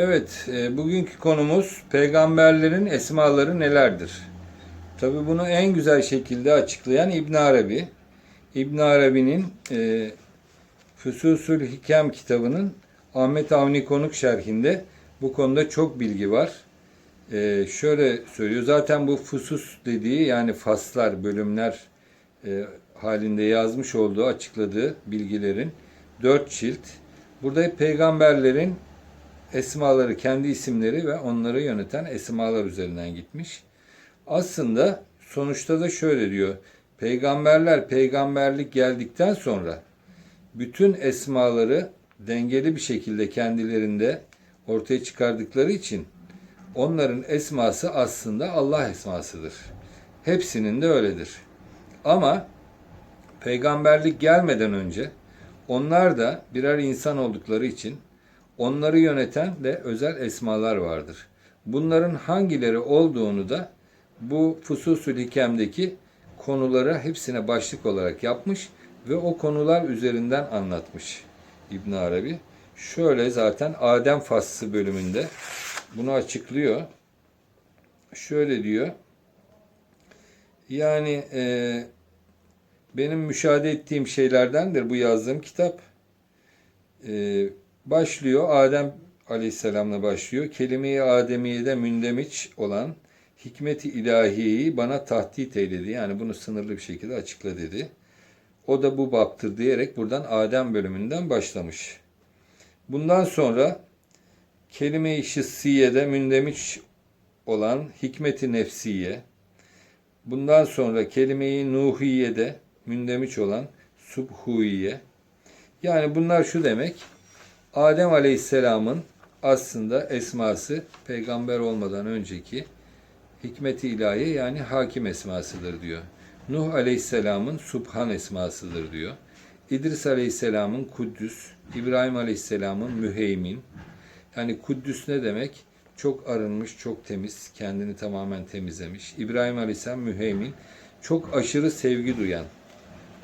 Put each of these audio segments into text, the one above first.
Evet, e, bugünkü konumuz peygamberlerin esmaları nelerdir? Tabi bunu en güzel şekilde açıklayan İbn Arabi. İbn Arabi'nin e, Füsusül Hikem kitabının Ahmet Avni Konuk şerhinde bu konuda çok bilgi var. E, şöyle söylüyor, zaten bu fusus dediği yani faslar, bölümler e, halinde yazmış olduğu, açıkladığı bilgilerin dört cilt. Burada peygamberlerin esmaları, kendi isimleri ve onları yöneten esmalar üzerinden gitmiş. Aslında sonuçta da şöyle diyor. Peygamberler peygamberlik geldikten sonra bütün esmaları dengeli bir şekilde kendilerinde ortaya çıkardıkları için onların esması aslında Allah esmasıdır. Hepsinin de öyledir. Ama peygamberlik gelmeden önce onlar da birer insan oldukları için onları yöneten de özel esmalar vardır. Bunların hangileri olduğunu da bu Fususül Hikem'deki konulara hepsine başlık olarak yapmış ve o konular üzerinden anlatmış İbn Arabi. Şöyle zaten Adem faslı bölümünde bunu açıklıyor. Şöyle diyor. Yani e, benim müşahede ettiğim şeylerdendir bu yazdığım kitap. E, başlıyor Adem Aleyhisselam'la başlıyor. Kelime-i Ademiye'de mündemiç olan hikmeti ilahiyeyi bana tahdit eyledi. Yani bunu sınırlı bir şekilde açıkla dedi. O da bu baptır diyerek buradan Adem bölümünden başlamış. Bundan sonra kelime-i şıssiyede mündemiç olan hikmeti nefsiye, bundan sonra kelime-i nuhiyede mündemiç olan subhuiye, yani bunlar şu demek, Adem Aleyhisselam'ın aslında esması peygamber olmadan önceki hikmeti ilahi yani hakim esmasıdır diyor. Nuh Aleyhisselam'ın Subhan esmasıdır diyor. İdris Aleyhisselam'ın Kuddüs, İbrahim Aleyhisselam'ın Müheymin. Yani Kuddüs ne demek? Çok arınmış, çok temiz, kendini tamamen temizlemiş. İbrahim Aleyhisselam Müheymin, çok aşırı sevgi duyan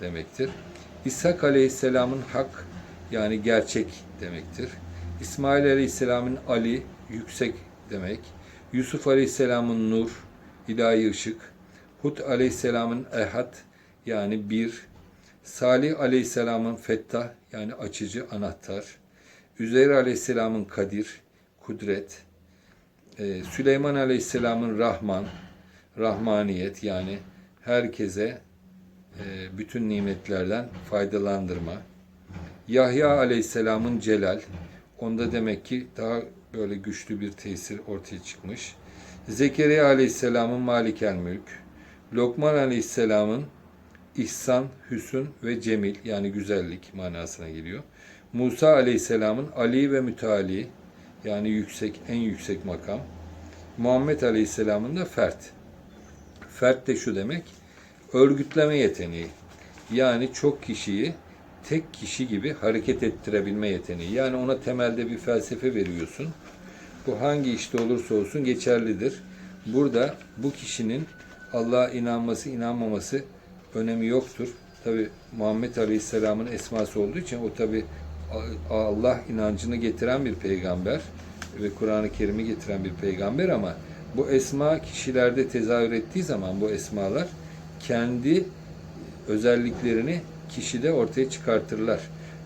demektir. İshak Aleyhisselam'ın Hak yani gerçek demektir. İsmail Aleyhisselam'ın Ali yüksek demek. Yusuf Aleyhisselam'ın Nur ilahi ışık. Hud Aleyhisselam'ın Ehad yani bir. Salih Aleyhisselam'ın Fettah yani açıcı anahtar. Üzeyr Aleyhisselam'ın Kadir kudret. Ee, Süleyman Aleyhisselam'ın Rahman rahmaniyet yani herkese e, bütün nimetlerden faydalandırma. Yahya Aleyhisselam'ın Celal. Onda demek ki daha böyle güçlü bir tesir ortaya çıkmış. Zekeriya Aleyhisselam'ın Malikel Mülk. Lokman Aleyhisselam'ın İhsan, Hüsün ve Cemil yani güzellik manasına geliyor. Musa Aleyhisselam'ın Ali ve Müteali yani yüksek, en yüksek makam. Muhammed Aleyhisselam'ın da fert. Fert de şu demek, örgütleme yeteneği. Yani çok kişiyi tek kişi gibi hareket ettirebilme yeteneği. Yani ona temelde bir felsefe veriyorsun. Bu hangi işte olursa olsun geçerlidir. Burada bu kişinin Allah'a inanması, inanmaması önemi yoktur. Tabi Muhammed Aleyhisselam'ın esması olduğu için o tabi Allah inancını getiren bir peygamber ve Kur'an-ı Kerim'i getiren bir peygamber ama bu esma kişilerde tezahür ettiği zaman bu esmalar kendi özelliklerini kişide ortaya çıkartırlar.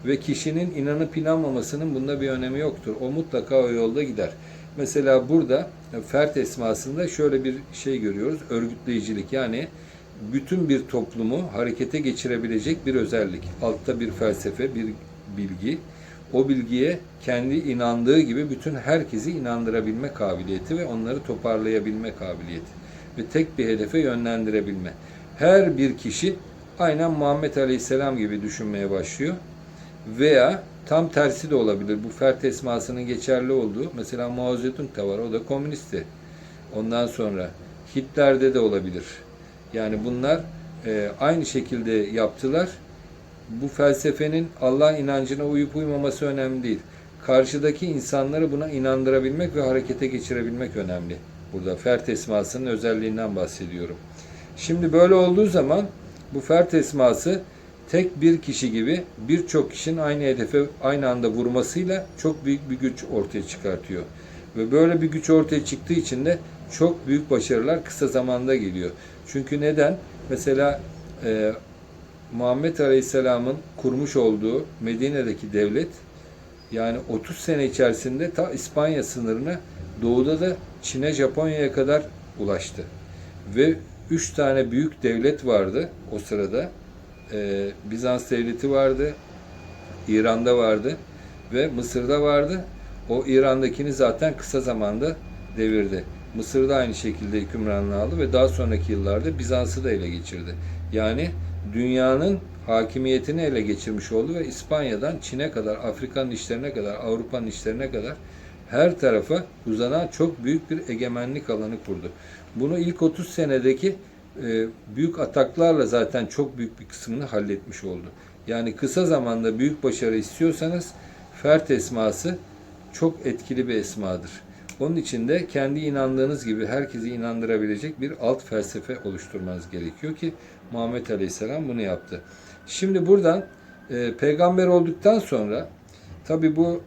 Ve kişinin inanıp inanmamasının bunda bir önemi yoktur. O mutlaka o yolda gider. Mesela burada fert esmasında şöyle bir şey görüyoruz. Örgütleyicilik yani bütün bir toplumu harekete geçirebilecek bir özellik. Altta bir felsefe, bir bilgi. O bilgiye kendi inandığı gibi bütün herkesi inandırabilme kabiliyeti ve onları toparlayabilme kabiliyeti. Ve tek bir hedefe yönlendirebilme. Her bir kişi aynen Muhammed Aleyhisselam gibi düşünmeye başlıyor. Veya tam tersi de olabilir. Bu fert esmasının geçerli olduğu. Mesela Mao Zedong da var. O da komünistti. Ondan sonra Hitler'de de olabilir. Yani bunlar e, aynı şekilde yaptılar. Bu felsefenin Allah inancına uyup uymaması önemli değil. Karşıdaki insanları buna inandırabilmek ve harekete geçirebilmek önemli. Burada fert esmasının özelliğinden bahsediyorum. Şimdi böyle olduğu zaman bu fert esması tek bir kişi gibi birçok kişinin aynı hedefe aynı anda vurmasıyla çok büyük bir güç ortaya çıkartıyor. Ve böyle bir güç ortaya çıktığı için de çok büyük başarılar kısa zamanda geliyor. Çünkü neden? Mesela e, Muhammed Aleyhisselam'ın kurmuş olduğu Medine'deki devlet yani 30 sene içerisinde ta İspanya sınırına doğuda da Çin'e Japonya'ya kadar ulaştı. Ve üç tane büyük devlet vardı o sırada. Ee, Bizans devleti vardı, İran'da vardı ve Mısır'da vardı. O İran'dakini zaten kısa zamanda devirdi. Mısır'da aynı şekilde hükümranlığı aldı ve daha sonraki yıllarda Bizans'ı da ele geçirdi. Yani dünyanın hakimiyetini ele geçirmiş oldu ve İspanya'dan Çin'e kadar, Afrika'nın işlerine kadar, Avrupa'nın işlerine kadar her tarafa uzanan çok büyük bir egemenlik alanı kurdu. Bunu ilk 30 senedeki e, büyük ataklarla zaten çok büyük bir kısmını halletmiş oldu. Yani kısa zamanda büyük başarı istiyorsanız Fert esması çok etkili bir esmadır. Onun için de kendi inandığınız gibi herkesi inandırabilecek bir alt felsefe oluşturmanız gerekiyor ki Muhammed Aleyhisselam bunu yaptı. Şimdi buradan e, peygamber olduktan sonra tabi bu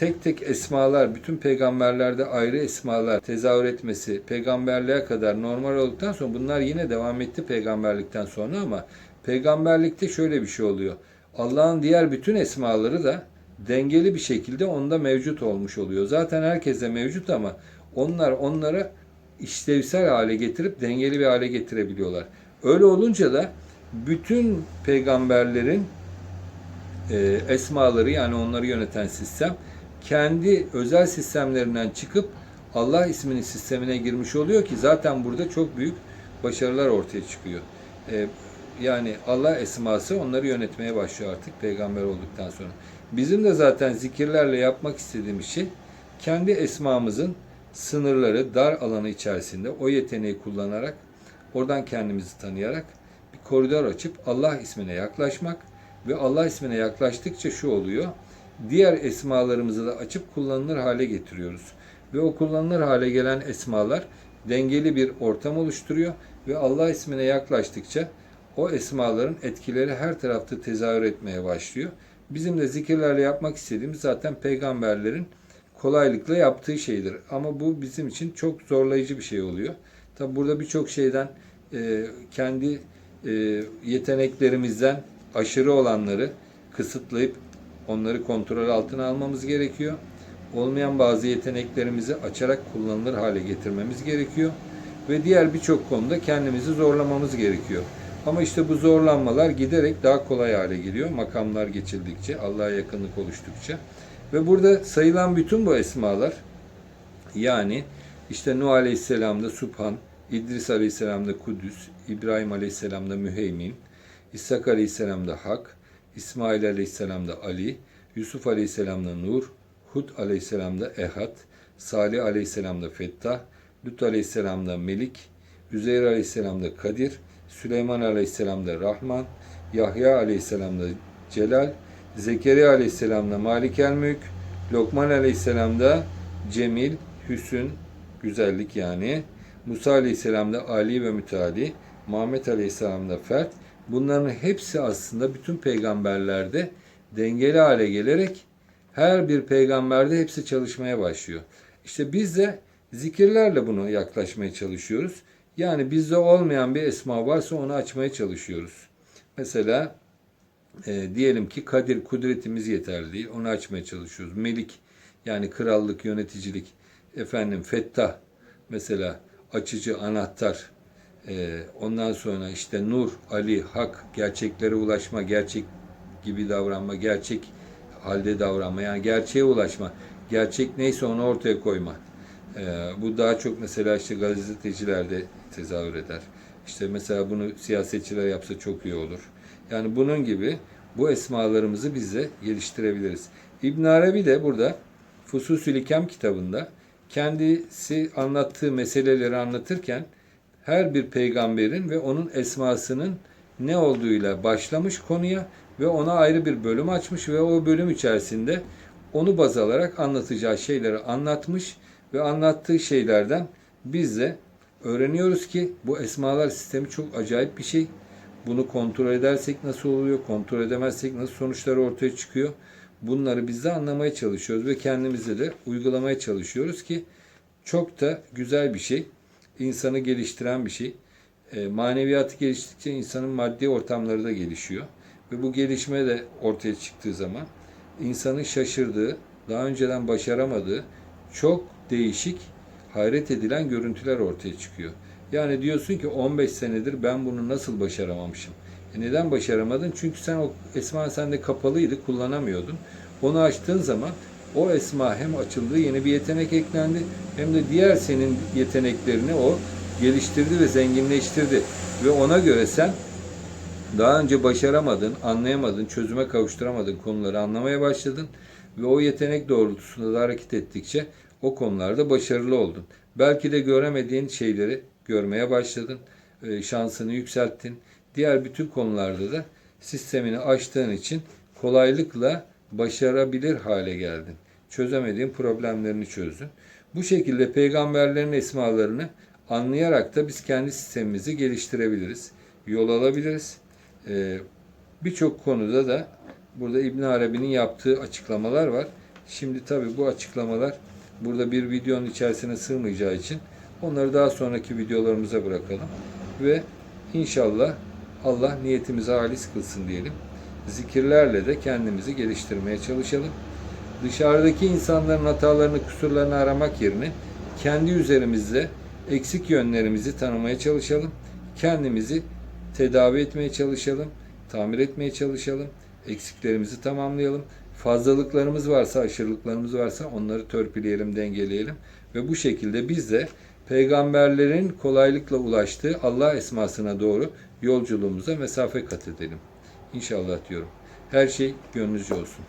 tek tek esmalar, bütün peygamberlerde ayrı esmalar tezahür etmesi, peygamberliğe kadar normal olduktan sonra bunlar yine devam etti peygamberlikten sonra ama peygamberlikte şöyle bir şey oluyor. Allah'ın diğer bütün esmaları da dengeli bir şekilde onda mevcut olmuş oluyor. Zaten herkeste mevcut ama onlar onlara işlevsel hale getirip dengeli bir hale getirebiliyorlar. Öyle olunca da bütün peygamberlerin e, esmaları yani onları yöneten sistem kendi özel sistemlerinden çıkıp Allah isminin sistemine girmiş oluyor ki zaten burada çok büyük başarılar ortaya çıkıyor. E, yani Allah esması onları yönetmeye başlıyor artık peygamber olduktan sonra. Bizim de zaten zikirlerle yapmak istediğimiz şey kendi esmamızın sınırları dar alanı içerisinde o yeteneği kullanarak oradan kendimizi tanıyarak bir koridor açıp Allah ismine yaklaşmak ve Allah ismine yaklaştıkça şu oluyor. Diğer esmalarımızı da açıp kullanılır hale getiriyoruz. Ve o kullanılır hale gelen esmalar dengeli bir ortam oluşturuyor ve Allah ismine yaklaştıkça o esmaların etkileri her tarafta tezahür etmeye başlıyor. Bizim de zikirlerle yapmak istediğimiz zaten peygamberlerin kolaylıkla yaptığı şeydir. Ama bu bizim için çok zorlayıcı bir şey oluyor. Tabi burada birçok şeyden e, kendi e, yeteneklerimizden aşırı olanları kısıtlayıp onları kontrol altına almamız gerekiyor. Olmayan bazı yeteneklerimizi açarak kullanılır hale getirmemiz gerekiyor. Ve diğer birçok konuda kendimizi zorlamamız gerekiyor. Ama işte bu zorlanmalar giderek daha kolay hale geliyor. Makamlar geçildikçe, Allah'a yakınlık oluştukça. Ve burada sayılan bütün bu esmalar yani işte Nuh Aleyhisselam'da Subhan, İdris Aleyhisselam'da Kudüs, İbrahim Aleyhisselam'da Müheymin, İshak Aleyhisselam'da Hak, İsmail Aleyhisselam'da Ali, Yusuf Aleyhisselam'da Nur, Hud Aleyhisselam'da Ehad, Salih Aleyhisselam'da Fettah, Lut Aleyhisselam'da Melik, Üzeyr Aleyhisselam'da Kadir, Süleyman Aleyhisselam'da Rahman, Yahya Aleyhisselam'da Celal, Zekeriya Aleyhisselam'da Malik el Mülk, Lokman Aleyhisselam'da Cemil, Hüsün, güzellik yani, Musa Aleyhisselam'da Ali ve Müteali, Muhammed Aleyhisselam'da Fert, bunların hepsi aslında bütün peygamberlerde dengeli hale gelerek her bir peygamberde hepsi çalışmaya başlıyor. İşte biz de zikirlerle bunu yaklaşmaya çalışıyoruz. Yani bizde olmayan bir esma varsa onu açmaya çalışıyoruz. Mesela e, diyelim ki kadir kudretimiz yeterli değil. Onu açmaya çalışıyoruz. Melik yani krallık, yöneticilik. Efendim fettah mesela açıcı, anahtar. E, ondan sonra işte nur, Ali, hak, gerçeklere ulaşma, gerçek gibi davranma, gerçek halde davranma. Yani gerçeğe ulaşma. Gerçek neyse onu ortaya koyma. E, bu daha çok mesela işte gazetecilerde tezahür eder. İşte mesela bunu siyasetçiler yapsa çok iyi olur. Yani bunun gibi bu esmalarımızı biz de geliştirebiliriz. İbn Arabi de burada Fususül İkem kitabında kendisi anlattığı meseleleri anlatırken her bir peygamberin ve onun esmasının ne olduğuyla başlamış konuya ve ona ayrı bir bölüm açmış ve o bölüm içerisinde onu baz alarak anlatacağı şeyleri anlatmış ve anlattığı şeylerden biz de öğreniyoruz ki bu esmalar sistemi çok acayip bir şey. Bunu kontrol edersek nasıl oluyor? Kontrol edemezsek nasıl sonuçlar ortaya çıkıyor? Bunları biz de anlamaya çalışıyoruz ve kendimize de uygulamaya çalışıyoruz ki çok da güzel bir şey. İnsanı geliştiren bir şey. E, maneviyatı geliştikçe insanın maddi ortamları da gelişiyor. Ve bu gelişme de ortaya çıktığı zaman insanın şaşırdığı, daha önceden başaramadığı çok değişik, hayret edilen görüntüler ortaya çıkıyor. Yani diyorsun ki 15 senedir ben bunu nasıl başaramamışım? E neden başaramadın? Çünkü sen o esma sende kapalıydı, kullanamıyordun. Onu açtığın zaman o esma hem açıldı, yeni bir yetenek eklendi hem de diğer senin yeteneklerini o geliştirdi ve zenginleştirdi. Ve ona göre sen daha önce başaramadın, anlayamadın, çözüme kavuşturamadığın konuları anlamaya başladın ve o yetenek doğrultusunda da hareket ettikçe o konularda başarılı oldun. Belki de göremediğin şeyleri görmeye başladın, e, şansını yükselttin. Diğer bütün konularda da sistemini açtığın için kolaylıkla başarabilir hale geldin. Çözemediğin problemlerini çözdün. Bu şekilde peygamberlerin esmalarını anlayarak da biz kendi sistemimizi geliştirebiliriz. Yol alabiliriz. Ee, Birçok konuda da burada İbn Arabi'nin yaptığı açıklamalar var. Şimdi tabii bu açıklamalar burada bir videonun içerisine sığmayacağı için onları daha sonraki videolarımıza bırakalım. Ve inşallah Allah niyetimizi halis kılsın diyelim. Zikirlerle de kendimizi geliştirmeye çalışalım. Dışarıdaki insanların hatalarını, kusurlarını aramak yerine kendi üzerimizde eksik yönlerimizi tanımaya çalışalım. Kendimizi tedavi etmeye çalışalım, tamir etmeye çalışalım, eksiklerimizi tamamlayalım. Fazlalıklarımız varsa, aşırılıklarımız varsa onları törpüleyelim, dengeleyelim ve bu şekilde biz de peygamberlerin kolaylıkla ulaştığı Allah esmasına doğru yolculuğumuza mesafe kat edelim. İnşallah diyorum. Her şey gönlünüzce olsun.